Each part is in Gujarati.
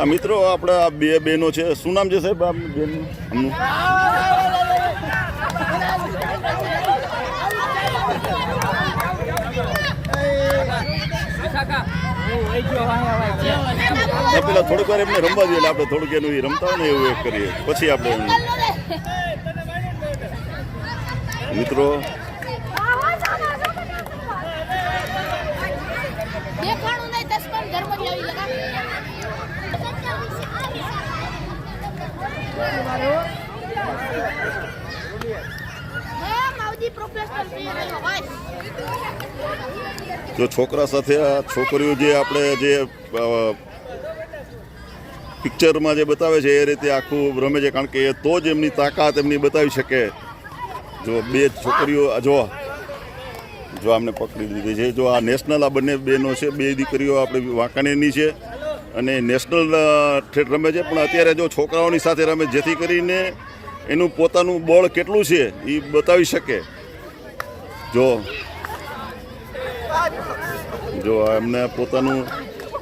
આ મિત્રો, આપણે આ બે બહેનો છે. શું નામ છે સાહેબ? આ બેન, આમનું? પેલા થોડીક વાર એમને રમવા દઈએ આપણે થોડુંક એનું એ રમતા હોય ને એવું એક કરીએ. પછી આપણે મિત્રો દેખાણું નહીં દસ પણ ઘરમાં જ આવી લગા માવજી પ્રોફેશનલ પ્લેયર આવ્યો ભાઈ જો છોકરા સાથે આ છોકરીઓ જે આપણે જે અ, પિક્ચરમાં જે બતાવે છે એ રીતે આખું રમે છે. કારણ કે એ તો જ એમની તાકાત એમની બતાવી શકે. જો બે છોકરીઓ આ જો જો આમને પકડી લીધી છે. જો આ નેશનલ આ બંને બહેનો છે, બે દીકરીઓ આપણે વાંકાણીની છે અને નેશનલ ઠેઠ રમે છે. પણ અત્યારે જો છોકરાઓની સાથે રમે, જેથી કરીને એનું પોતાનું બળ કેટલું છે એ બતાવી શકે. જો જો એમને પોતાનું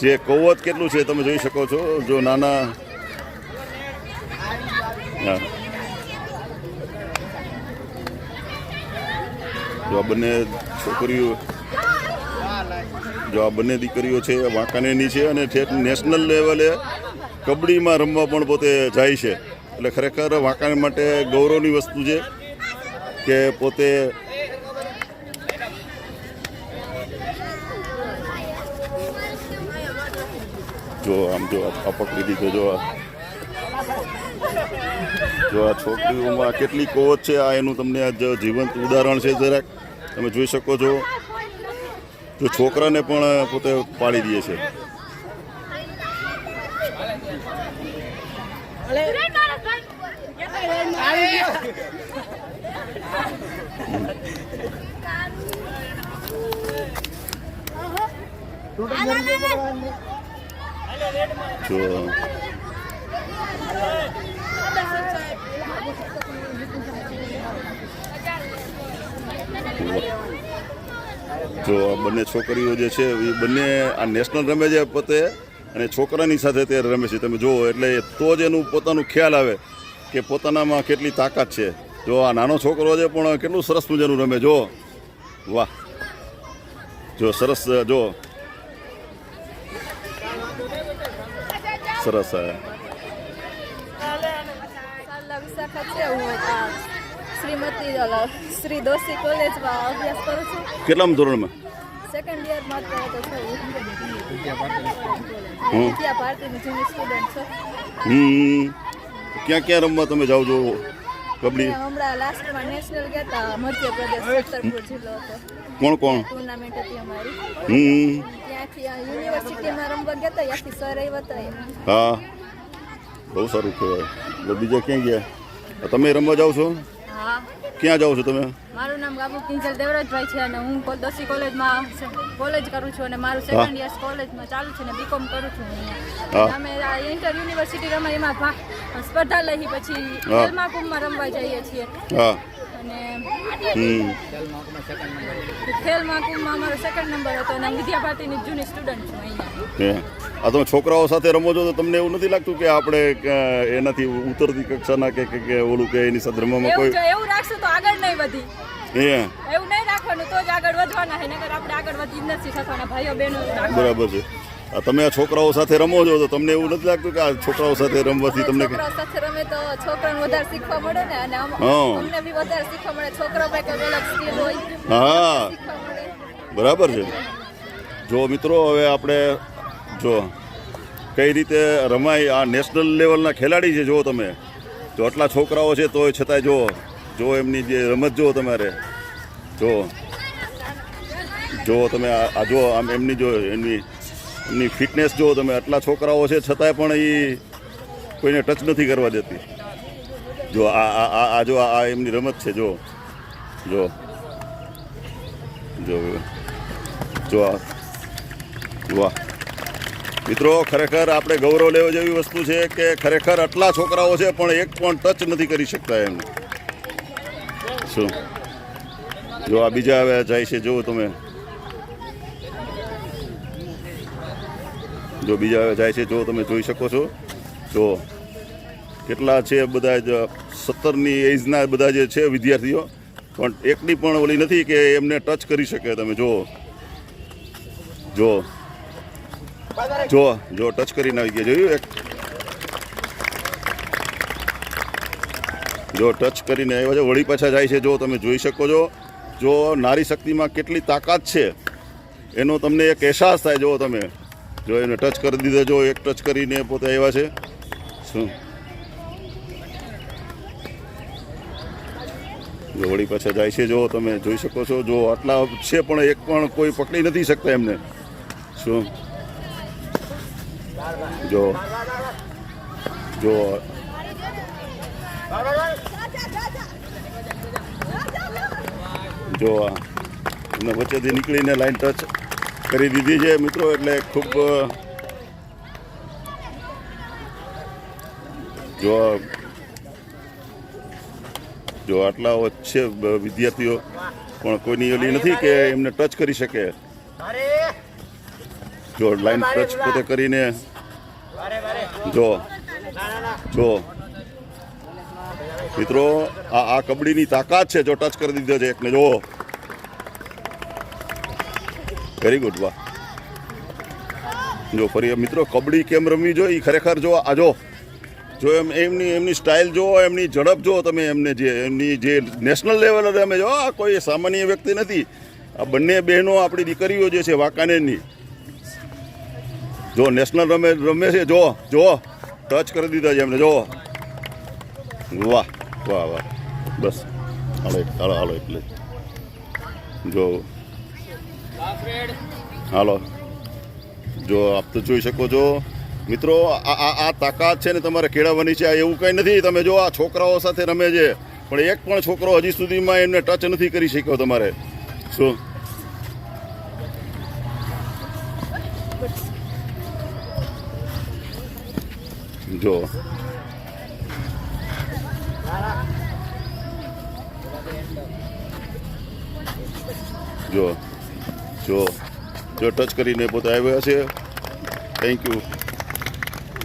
જે કૌવત કેટલું છે તમે જોઈ શકો છો. જો નાના. જો બંને છોકરીઓ જો આ બંને દીકરીઓ છે વાંકાનેરની છે અને ઠેઠ નેશનલ લેવલે કબડ્ડીમાં રમવા પણ પોતે જાય છે. એટલે ખરેખર વાંકાને માટે ગૌરવની વસ્તુ છે કે પોતે જો આમ જો આ પકડી દીધો જો આ જો આ છોકરીઓમાં કેટલી કોવત છે, આ એનું તમને આ જીવંત ઉદાહરણ છે જરાક. તમે જોઈ શકો છો જો છોકરાને પણ પોતે પાડી દે છે. જો. જો આ બંને છોકરીઓ જે છે, એ બંને આ નેશનલ રમે છે પોતે અને છોકરાની સાથે તે રમે છે. તમે જુઓ, એટલે તો જ એનું પોતાનું ખ્યાલ આવે કે પોતાનામાં કેટલી તાકાત છે. જો આ નાનો છોકરો છે પણ કેટલું સરસ મજાનું રમે. જો, વાહ. જો સરસ જો. સરસ શ્રીમતી શ્રી દોશી કોલેજમાં અભ્યાસ કરું છું. કેટલામ ધોરણમાં? સેકન્ડ યરમાં તો છું. વિદ્યા ભારતીની જૂની સ્ટુડન્ટ છું. હમ. ક્યાં ક્યાં રમવા તમે જાઓ છો? કબડ્ડી? હમણાં લાસ્ટમાં નેશનલ ગયા હતા મધ્યપ્રદેશ છતરપુર જિલ્લો હતો. કોણ કોણ? ટુર્નામેન્ટ હતી અમારી. હમ. ત્યાંથી યુનિવર્સિટીમાં રમવા ગયા હતા ત્યાંથી સર આવ્યા હતા હા. બહુ સારું કહેવાય. બીજા ક્યાં ગયા? તમે રમવા જાઓ છો? ક્યાં જાઓ છો તમે? મારું નામ બાબુ કિંજલ દેવરાજભાઈ છે અને હું દસી દોશી કોલેજમાં કોલેજ કરું છું અને મારું સેકન્ડ યર્સ કોલેજમાં ચાલુ છે અને બીકોમ કરું છું અહીંયા. અમે આ ઇન્ટર યુનિવર્સિટી રમાય એમાં સ્પર્ધા લઈ પછી ખેલમહાકુંભમાં રમવા જઈએ છીએ. અને ખેલ મહાકુંભમાં અમારો સેકન્ડ નંબર હતો અને હું જૂની સ્ટુડન્ટ છું અહીંયા. આ તમે છોકરાઓ સાથે રમો છો તો તમને એવું નથી લાગતું કે આપણે એનાથી ઉતરતી કક્ષાના કે કે- કે ઓલું કે એની સાથે રમવામાં કોઈ એવું રાખશો તો આગળ નહીં વધી. હે? એવું નહીં રાખવાનું તો જ આગળ વધવાના છે નકર આપણે આગળ વધી જ નથી શકવાના ભાઈઓ બહેનો બરાબર છે. આ તમે આ છોકરાઓ સાથે રમો છો તો તમને એવું નથી લાગતું કે આ છોકરાઓ સાથે રમવાથી તમને છોકરાઓ સાથે રમે તો છોકરાને વધારે શીખવા મળે ને? અને હા. અમને બી વધારે શીખવા મળે. છોકરાઓ પાસે કંઈક અલગ સ્કિલ હોય હા. બરાબર છે. જો મિત્રો હવે આપણે જો, કઈ રીતે રમાય આ નેશનલ લેવલના ખેલાડી છે, જો તમે. જો આટલા છોકરાઓ છે, તોય છતાંય જો જો એમની જે રમત જો તમારે. જો જો તમે આ જો આમ એમની જો એમની એમની ફિટનેસ જો તમે. આટલા છોકરાઓ છે, છતાંય પણ એ કોઈને ટચ નથી કરવા દેતી. જો આ આ આ જો આ આ એમની રમત છે, જો. જો. જો જો આ. વાહ. મિત્રો, ખરેખર આપણે ગૌરવ લેવા જેવી વસ્તુ છે કે ખરેખર આટલા છોકરાઓ છે, પણ એક પણ ટચ નથી કરી શકતા એમ શું? જો આ બીજા હવે જાય છે, જુઓ તમે. જો બીજા જાય છે જો તમે, જોઈ શકો છો. જો કેટલા છે બધા જ, સત્તરની એજના બધા જે છે વિદ્યાર્થીઓ, પણ એકની પણ ઓલી નથી કે એમને ટચ કરી શકે તમે, જુઓ. જો જો જો ટચ કરીને આવી ગયા. જોયું એક? જો ટચ કરીને આવ્યા છે. વળી પાછા જાય છે. જો, તમે જોઈ શકો છો. જો, નારી શક્તિમાં કેટલી તાકાત છે. એનો તમને એક અહેસાસ થાય. જો, તમે જો એને ટચ કરી દીધો. જો, એક ટચ કરીને પોતે આવ્યા છે. શું? જો, વળી પાછા જાય છે. જો, તમે જોઈ શકો છો. જો, આટલા છે પણ એક પણ કોઈ પકડી નથી શકતા એમને. શું? જો. જો. જો એમને વચ્ચેથી નીકળીને લાઈન ટચ કરી દીધી છે મિત્રો, એટલે ખૂબ જો જો આટલા છે વિદ્યાર્થીઓ પણ કોઈની ઓલી નથી કે એમને ટચ કરી શકે? જો લાઈન ટચ પોતે કરીને જો જો. મિત્રો આ આ કબડ્ડીની તાકાત છે જો ટચ કરી દીધો છે એકને જો. વેરી ગુડ વાહ. જો ફરી મિત્રો કબડ્ડી કેમ રમવી જોઈએ? એ ખરેખર જો આ જો. જો એમ એમની એમની સ્ટાઇલ જો એમની ઝડપ જો તમે એમને જે એમની જે નેશનલ લેવલે રમે જો આ કોઈ સામાન્ય વ્યક્તિ નથી. આ બંને બહેનો આપણી દીકરીઓ જે છે વાંકાનેરની જો નેશનલ રમે રમે છે જો જો ટચ કરી દીધા છે એમને જો વાહ વાહ વાહ. બસ. હાલો હાલો હાલો એટલે જો. હાલો. જો આપ તો જોઈ શકો છો. મિત્રો, આ આ તાકાત છે ને તમારે કેળવવાની છે. આ એવું કંઈ નથી. તમે જો આ છોકરાઓ સાથે રમે છે. પણ એક પણ છોકરો હજી સુધીમાં એમને ટચ નથી કરી શક્યો તમારે. શું? જો જો જો જો ટચ કરીને પોતે આવ્યા છે. થેન્ક યુ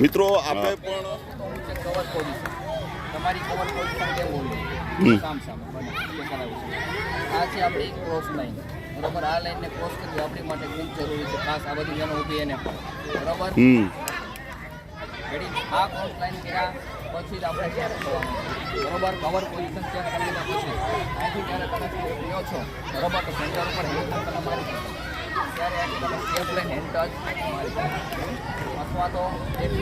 મિત્રો આપણે પણ તમારી કવર પોઝિશન કેમ. હોવી સામ સામે. આ છે આપણી ક્રોસ લાઈન બરાબર? આ લાઈનને ક્રોસ કરવી આપણી માટે ખૂબ જરૂરી છે. ખાસ આ બધી જણો ઊભી એને. બરાબર? રેડી. આ ક્રોસ લાઈન કર્યા. પછી જ આપણે ચેક કરવાનું. બરોબર? કવર પોઝિશન ચેક કરી લીધા પછી. અહીંથી જ્યારે તમે લ્યો છો, બરોબર? તો સેન્ટર ઉપર હેન્ડ તમે મારી શકો. ત્યારે અહીંથી તમે સ્ટેપ લઈને હેન્ડ ટચ મારી શકો. અથવા તો એક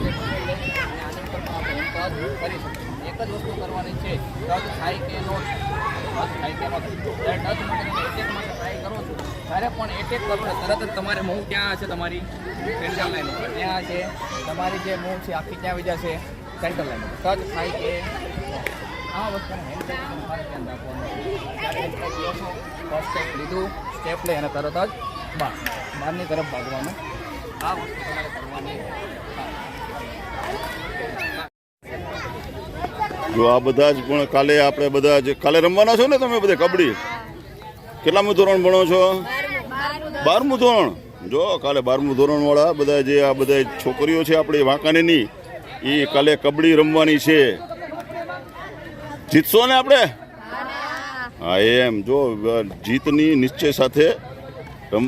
આની ઉપર તમે હેન્ડ ટચ કરી શકીએ. એક જ વસ્તુ કરવાની છે, ટચ થાય કે નો ટચ થાય કે નો થાય. જ્યારે ટચ માટે તમે એટેક માટે ટ્રાય કરો છો ત્યારે પણ એટેક કરો તરત જ તમારે મૂવ ક્યાં હશે તમારી? સેન્ટર લાઈન ત્યાં છે તમારી જે મૂવ છે, આખી ત્યાં બીજા છે સેન્ટર લાઈન ટચ થાય કે આ વસ્તુને હેન્ડ તમારે ધ્યાન રાખવાનું ફર્સ્ટ સ્ટેપ લીધું સ્ટેપ લઈ અને તરત જ બહાર બહારની તરફ ભાગવાનું. આ વસ્તુ તમારે કરવાની જો આ બધા જ પણ કાલે આપણે બધા જ કાલે રમવાના છો ને તમે બધે કબડ્ડી? કેટલામું ધોરણ ભણો છો? બારમું ધોરણ. જો કાલે બારમું ધોરણ વાળા બધા જે આ બધા છોકરીઓ છે આપણી વાંકાનેની એ કાલે કબડ્ડી રમવાની છે. જીતશો ને આપણે? હા એમ. જો જીતની નિશ્ચય સાથે રમ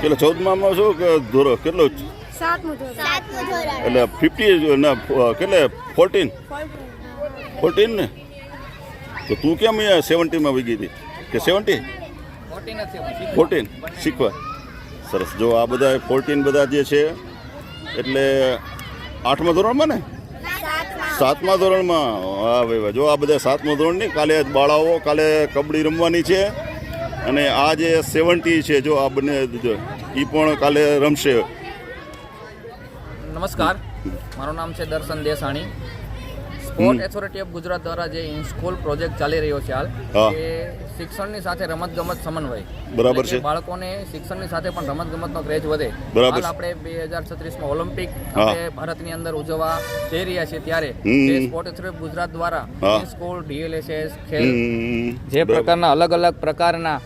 કેટલો ચૌદમામાં શું કે ધોરો કેટલો સાતમું ધોરણ. ધોરણ. એટલે ફિફ્ટી ના કેટલે? ફોર્ટીન ફોર્ટીન ને? તો તું કેમ અહીંયા સેવન્ટીમાં વહી ગઈ હતી? કે સેવન્ટી ફોર્ટીન શીખવા. સરસ. જો આ બધા ફોર્ટીન બધા જે છે એટલે આઠમા ધોરણમાં ને? સાતમા ધોરણમાં હા ભાઈ. જો આ બધા સાતમા ધોરણની કાલે બાળાઓ કાલે કબડ્ડી રમવાની છે. અને આ જે સેવન્ટી છે જો આ બંને એ પણ કાલે રમશે. નમસ્કાર. મારું નામ છે Darshan Desani. Sport authority of Gujarat દ્વારા જે સ્કૂલ પ્રોજેક્ટ ચાલી રહ્યો છે હાલ એ શિક્ષણની સાથે રમત ગમત સમન્વય. બરાબર છે. બાળકોને શિક્ષણની સાથે પણ રમત ગમતનો ક્રેઝ વધે. બરાબર હાલ આપણે બે હજાર છત્રીસમાં ઓલિમ્પિક આપણે ભારતની અંદર ઉજવવા જઈ રહ્યા છીએ ત્યારે જે સ્પોર્ટ ઓથોરિટી ગુજરાત દ્વારા સ્કૂલ ડીએલએસએસ ખેલ જે પ્રકારના અલગ અલગ પ્રકારના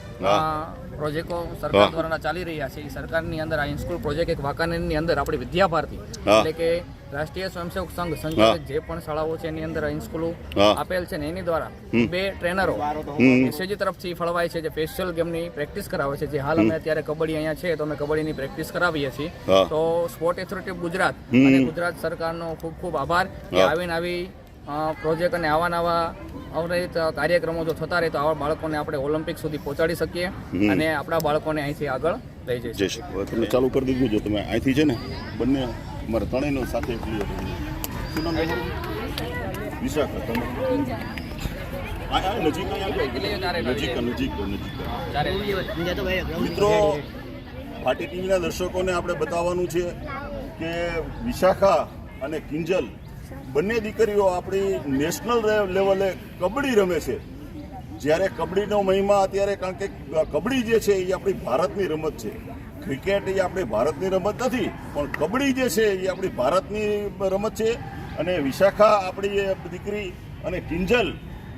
પ્રોજેક્ટો સરકાર દ્વારા ચાલી રહ્યા છે. એ સરકારની અંદર આ ઇન્સ્કૂલ પ્રોજેક્ટ એક વાંકાનેરની અંદર આપણી વિદ્યાભારતી એટલે કે રાષ્ટ્રીય સ્વયંસેવક સંઘ સંચાલિત જે પણ શાળાઓ છે એની અંદર આ ઇન્સ્કૂલો આપેલ છે ને એની દ્વારા બે ટ્રેનરો. એસએજી તરફથી ફળવાય છે જે સ્પેશિયલ ગેમની પ્રેક્ટિસ કરાવે છે. જે હાલ અમે અત્યારે કબડ્ડી અહીંયા છે તો અમે કબડ્ડીની પ્રેક્ટિસ કરાવીએ છીએ. તો સ્પોર્ટ ઓથોરિટી ગુજરાત અને ગુજરાત સરકારનો ખૂબ ખૂબ આભાર કે આવીને આવી પ્રોજેક્ટ અને આવા નવા અવનવીત કાર્યક્રમો જો થતા રહે તો આવા બાળકોને આપણે ઓલિમ્પિક સુધી પહોંચાડી શકીએ અને આપણા બાળકોને અહીંથી આગળ લઈ જઈ શકીએ. તમે ચાલુ કરી દીધું જો તમે અહીંથી છે ને બંને અમારે ત્રણેયનો સાથે ક્લિયર શું નામ? વિશાખા તમે? નજીક નજીક નજીક મિત્રો ફાટી ટીવીના દર્શકોને આપણે બતાવવાનું છે કે વિશાખા અને કિંજલ બંને દીકરીઓ આપણી નેશનલ લેવલે કબડ્ડી રમે છે. જ્યારે કબડ્ડીનો મહિમા અત્યારે કારણ કે કબડ્ડી જે છે એ આપણી ભારતની રમત છે. ક્રિકેટ એ આપણી ભારતની રમત નથી, પણ કબડ્ડી જે છે એ આપણી ભારતની રમત છે. અને વિશાખા આપણી દીકરી અને કિંજલ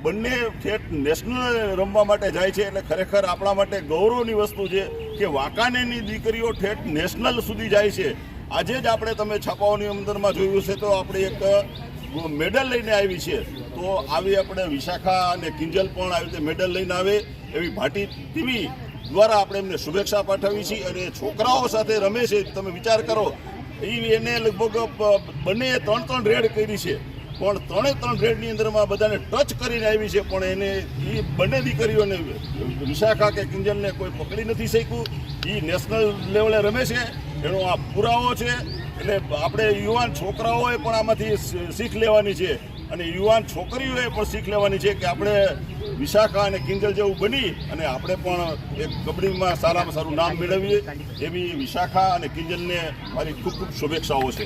બંને ઠેઠ નેશનલ રમવા માટે જાય છે, એટલે ખરેખર આપણા માટે ગૌરવની વસ્તુ છે કે વાંકાનેરની દીકરીઓ ઠેઠ નેશનલ સુધી જાય છે. આજે જ આપણે તમે છાપાઓની અંદરમાં જોયું છે, તો આપણે એક મેડલ લઈને આવી છે. તો આવી આપણે વિશાખા અને કિંજલ પણ આવી રીતે મેડલ લઈને આવે એવી ભાટી ટીવી દ્વારા આપણે એમને શુભેચ્છા પાઠવી છીએ અને છોકરાઓ સાથે રમે છે. તમે વિચાર કરો એ એને લગભગ બંને ત્રણ ત્રણ રેડ કરી છે. પણ ત્રણે ત્રણ રેડની અંદરમાં બધાને ટચ કરીને આવી છે, પણ એને એ બંને દીકરીઓને વિશાખા કે કિંજલને કોઈ પકડી નથી શક્યું. એ નેશનલ લેવલે રમે છે. એનો આ પુરાવો છે. એટલે આપણે યુવાન છોકરાઓએ પણ આમાંથી શીખ લેવાની છે. અને યુવાન છોકરીઓએ પણ શીખ લેવાની છે કે આપણે વિશાખા અને કિંજલ જેવું બની અને આપણે પણ એક કબડ્ડીમાં સારામાં સારું નામ મેળવીએ એવી વિશાખા અને કિંજલને મારી ખૂબ ખૂબ શુભેચ્છાઓ છે.